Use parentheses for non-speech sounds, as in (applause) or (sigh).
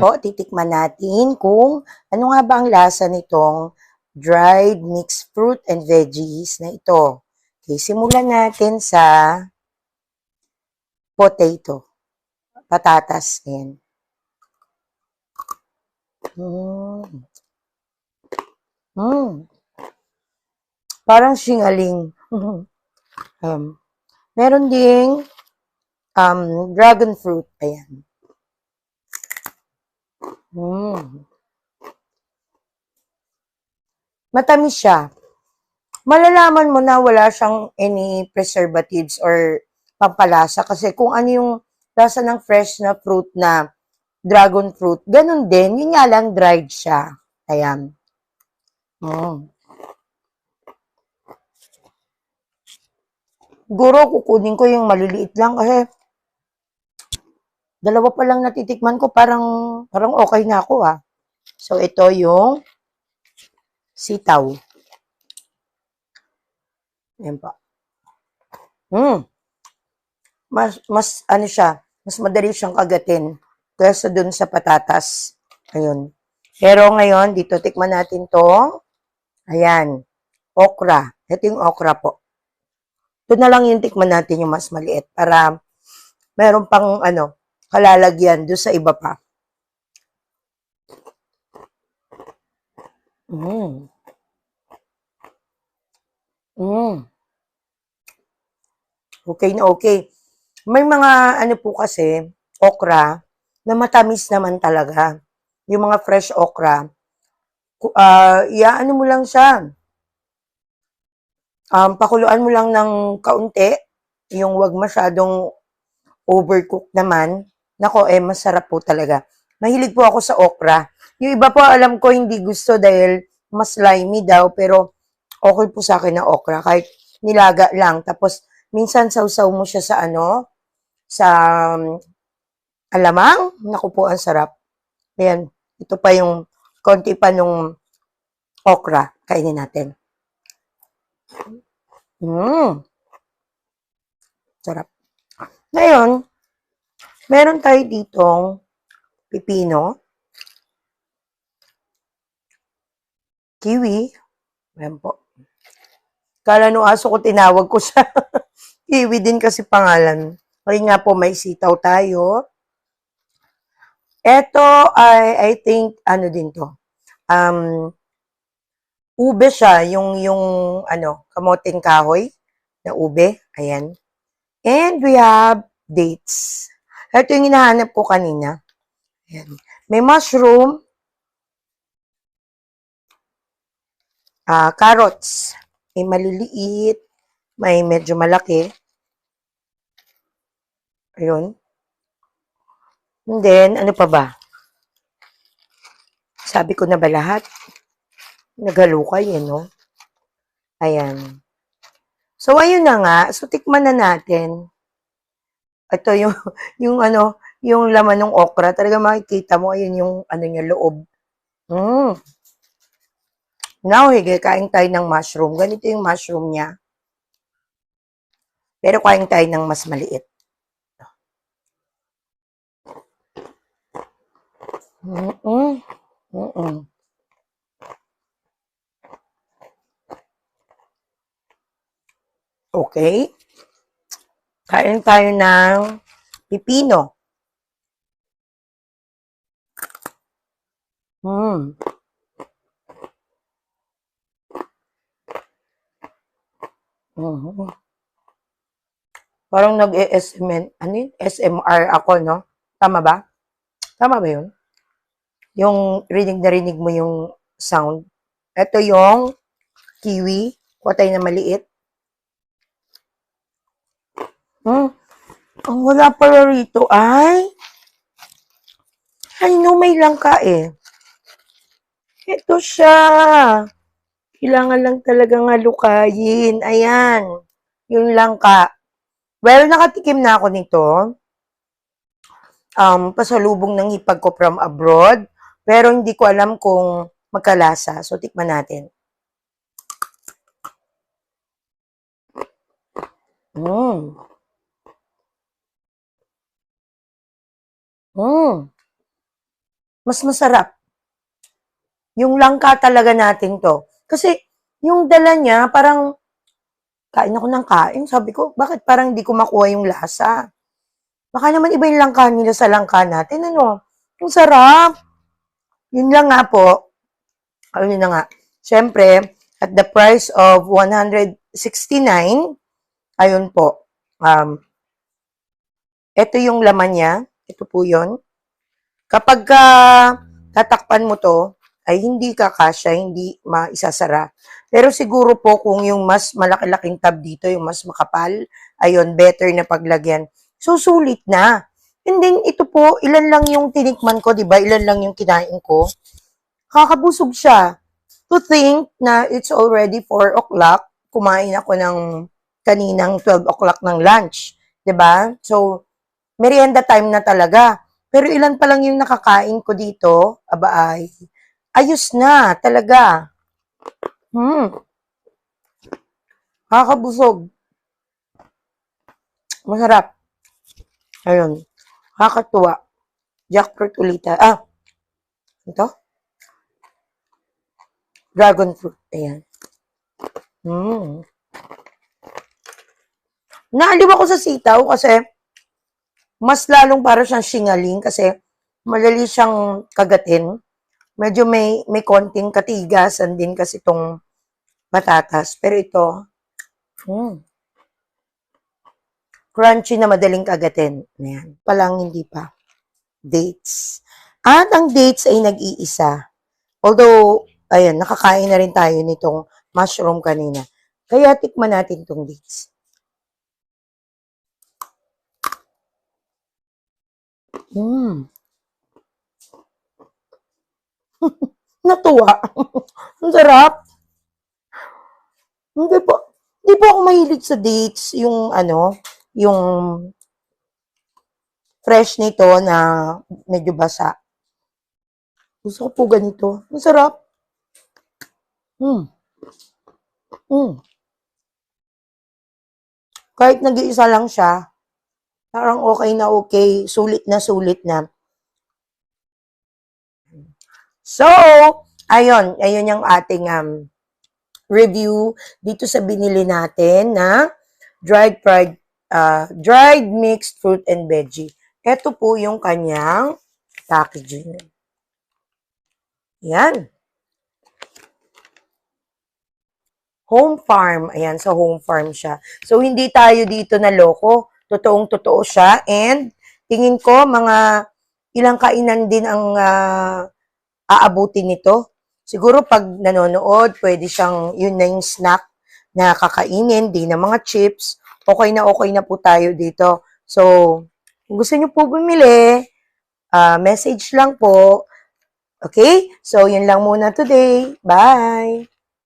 po, titikman natin kung ano nga ba ang lasa nitong dried mixed fruit and veggies na ito. Okay, simulan natin sa potato. Patatas. Ayan. Mm. Mm. Parang singaling. (laughs) um, meron ding um, dragon fruit. Ayan. Mm. Matamis siya. Malalaman mo na wala siyang any preservatives or pampalasa kasi kung ano yung lasa ng fresh na fruit na dragon fruit, ganun din. Yun nga lang dried siya. Ayan. Mm. Siguro kukunin ko yung maliliit lang kasi dalawa pa lang natitikman ko, parang, parang okay na ako ah. So, ito yung sitaw. Yan pa. Hmm. Mas, mas, ano siya, mas madali siyang kagatin kaysa dun sa patatas. Ayun. Pero ngayon, dito, tikman natin to. Ayan. Okra. Ito yung okra po. Ito na lang yung tikman natin yung mas maliit para meron pang ano, kalalagyan doon sa iba pa. Mm. Mm. Okay na okay. May mga ano po kasi, okra, na matamis naman talaga. Yung mga fresh okra. Uh, iaano mo lang siya. Um, pakuluan mo lang ng kaunti. Yung wag masyadong overcook naman. Nako, eh, masarap po talaga. Mahilig po ako sa okra. Yung iba po, alam ko, hindi gusto dahil mas slimy daw, pero okay po sa akin na okra. Kahit nilaga lang. Tapos, minsan sausaw mo siya sa ano, sa um, alamang. Naku po, ang sarap. Ayan, ito pa yung konti pa nung okra. Kainin natin. Mmm. Sarap. Ngayon, meron tayo ditong pipino, kiwi, ayan po. Kala nung aso ko tinawag ko sa (laughs) kiwi din kasi pangalan. Kaya nga po may sitaw tayo. Ito ay, I think, ano din to. Um, ube siya, yung, yung, ano, kamoting kahoy na ube. Ayan. And we have dates. Ito yung hinahanap ko kanina. Ayan. May mushroom, uh, carrots, may maliliit, may medyo malaki. Ayun. And then, ano pa ba? Sabi ko na ba lahat? Naghalukay, eh, no? Ayan. So, ayun na nga. So, tikman na natin. Ito yung, (laughs) yung ano, yung laman ng okra. Talaga makikita mo, ayun yung, ano niya, loob. Mm. Now, hige, kain tayo ng mushroom. Ganito yung mushroom niya. Pero kain tayo ng mas maliit. Mm-mm. Mm-mm. Okay. Kain tayo ng pipino. Hmm. Mm-hmm. Parang nag-SMR, ano yun? SMR ako, no? Tama ba? Tama ba yun? Yung rinig na rinig mo yung sound. Ito yung kiwi. Kuha tayo na maliit. Hmm. Ang wala pala rito ay I know may langka eh. Ito siya. Kailangan lang talaga nga lukayin. Ayan. Yung langka. Well, nakatikim na ako nito. Um, pasalubong ng hipag ko from abroad. Pero hindi ko alam kung magkalasa. So, tikman natin. Mmm. Mmm. mas masarap. Yung langka talaga natin to. Kasi, yung dala niya, parang, kain ako ng kain. Sabi ko, bakit parang di ko makuha yung lasa? Baka naman iba yung langka nila sa langka natin. Ano? Ang sarap. Yun lang nga po. Ayun na nga. Siyempre, at the price of 169, ayun po. Um, ito yung laman niya. Ito po yun. Kapag ka tatakpan mo to, ay hindi kakasya, hindi maisasara. Pero siguro po kung yung mas malaki-laking tab dito, yung mas makapal, ayun, better na paglagyan. Susulit na. And then, ito po, ilan lang yung tinikman ko, di ba? Ilan lang yung kinain ko. Kakabusog siya. To think na it's already 4 o'clock, kumain ako ng kaninang 12 o'clock ng lunch. Di ba? So, merienda time na talaga. Pero ilan pa lang yung nakakain ko dito, aba ay, ayos na, talaga. Hmm. Kakabusog. Masarap. Ayun. Kakatuwa. Jackfruit ulita. Ah. Ito? Dragon fruit. Ayan. Hmm. Naaliw ako sa sitaw kasi mas lalong para siyang singaling kasi malali siyang kagatin. Medyo may may konting katigasan din kasi itong patatas. Pero ito, hmm, crunchy na madaling kagatin. Ayan. Palang hindi pa. Dates. At ang dates ay nag-iisa. Although, ayan, nakakain na rin tayo nitong mushroom kanina. Kaya tikman natin itong dates. Mm. (laughs) Natuwa. (laughs) Ang sarap. Hindi po, hindi po ako mahilig sa dates, yung ano, yung fresh nito na medyo basa. Gusto ko po ganito. Ang sarap. Mm. Mm. Kahit nag-iisa lang siya, parang okay na okay, sulit na sulit na. So, ayun, ayun yung ating um, review dito sa binili natin na dried fried uh, dried mixed fruit and veggie. Ito po yung kanyang packaging. Yan. Home farm. Ayan, sa home farm siya. So, hindi tayo dito na loko. Totoong totoo siya. And, tingin ko, mga ilang kainan din ang uh, aabutin nito. Siguro pag nanonood, pwede siyang, yun na yung snack na kakainin, di na mga chips. Okay na okay na po tayo dito. So, kung gusto niyo po bumili, uh, message lang po. Okay? So, yun lang muna today. Bye!